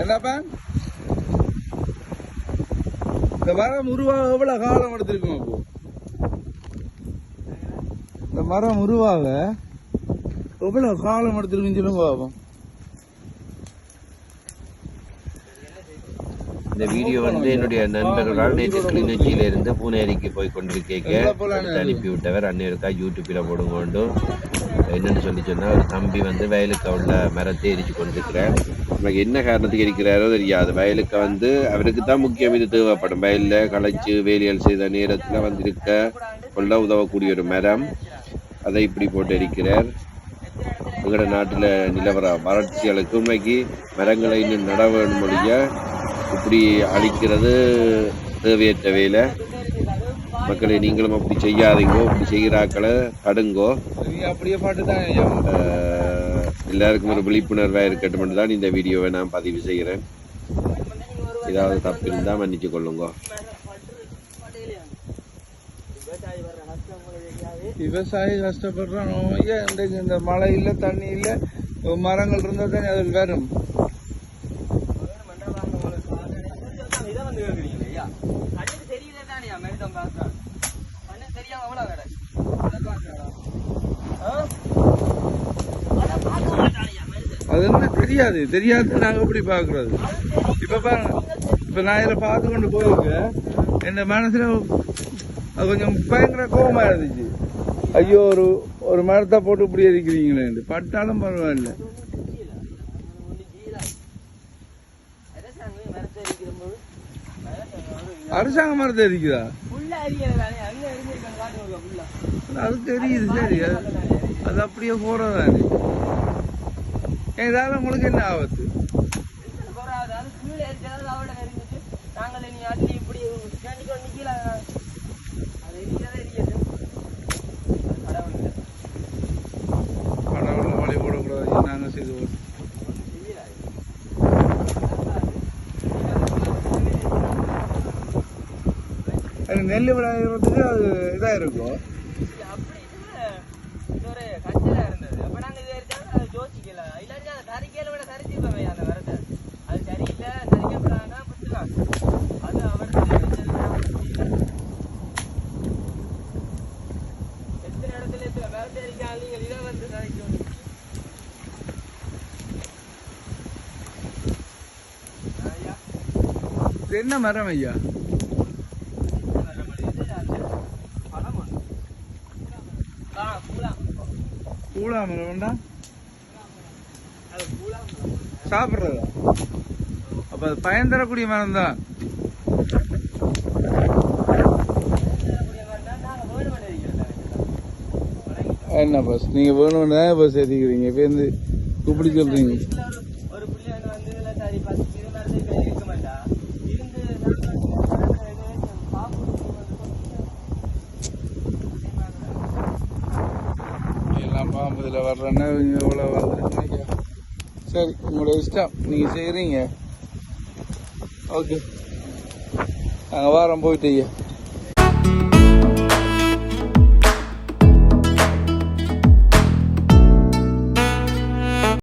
என்னப்பா இந்த மரம் உருவாக எவ்வளவு காலம் எடுத்திருக்கும் அப்போ? இந்த மரம் உருவாக எவ்வளவு காலம் எடுத்திருக்குன்னு சொல்லுங்க பாப்போம். இந்த வீடியோ வந்து என்னுடைய நண்பர்களால் நேற்று கிளிநொச்சியில இருந்து பூனேரிக்கு போய் கொண்டிருக்கேக்க எடுத்து அனுப்பி விட்டவர் அன்னையருக்கா யூடியூப்ல போடுங்கொண்டு என்னன்னு சொல்லி சொன்னா ஒரு தம்பி வந்து வயலுக்கு உள்ள மரத்தை எரிச்சு கொண்டிருக்கிறார். நமக்கு என்ன காரணத்துக்கு இருக்கிறாரோ தெரியாது. வயலுக்கு வந்து அவருக்கு தான் முக்கியம் இது தேவைப்படும். வயல்ல களைச்சு வேலியல் செய்த நேரத்துல வந்து இருக்க கொள்ள உதவக்கூடிய ஒரு மரம். அதை இப்படி போட்டு எரிக்கிறார். எங்களோட நாட்டுல நிலவர வறட்சிகளுக்கு உண்மைக்கு மரங்களை இன்னும் நட வேணும் இப்படி அழிக்கிறது தேவையற்ற வேலை மக்களை நீங்களும் அப்படி செய்யாதீங்கோ இப்படி செய்கிறாக்களை தடுங்கோ. அப்படியே பாட்டுதான் எல்லாருக்கும் ஒரு விழிப்புணர்வாக இருக்கட்டும் தான் இந்த வீடியோவை நான் பதிவு செய்கிறேன். ஏதாவது தப்பு இருந்தால் மன்னிச்சு கொள்ளுங்க. விவசாயி கஷ்டப்படுறோம் இந்த மழை இல்லை தண்ணி இல்லை மரங்கள் இருந்தால் தானே அதில் வரும். அது என்ன தெரியாது தெரியாது நாங்கள் எப்படி பார்க்குறது? இப்போ பாருங்க இப்போ நான் இதில் பார்த்து கொண்டு போயிருக்கேன் என் மனசில் அது கொஞ்சம் பயங்கர கோபமாக இருந்துச்சு. ஐயோ ஒரு ஒரு மரத்தை போட்டு இப்படி இருக்கிறீங்களேன்னு பட்டாலும் பரவாயில்ல. அரசாங்க மரத்தை இருக்குதா அது தெரியுது சரி. அது- அப்படியே போறதானே இதால உங்களுக்கு என்ன ஆபத்து? அது நெல் விளையாடுறதுக்கு அது இதாக இருக்கும். என்ன மரம் ஐயா? பூலா மரம் வேண்டா சாப்பிட்றதா அப்ப அது பயன் தரக்கூடிய மரம் தான் என்ன பஸ் நீங்க வேணும்னு தான் பஸ் ஏற்றிக்கிறீங்க இப்போ இருந்து இப்படி சொல்றீங்க ஒரு புள்ளி வந்து இதுல சரி பத்து இது மாதிரி இப்ப இருக்க மாட்டா இருந்து எல்லாம் பாம்பு இதில் வர்றேன்னா எவ்வளோ வந்துருக்கு சரி உங்களோட இஷ்டம். நீங்கள் செய்கிறீங்க ஓகே. நாங்கள் வாரம் போயிட்டு ஐயா.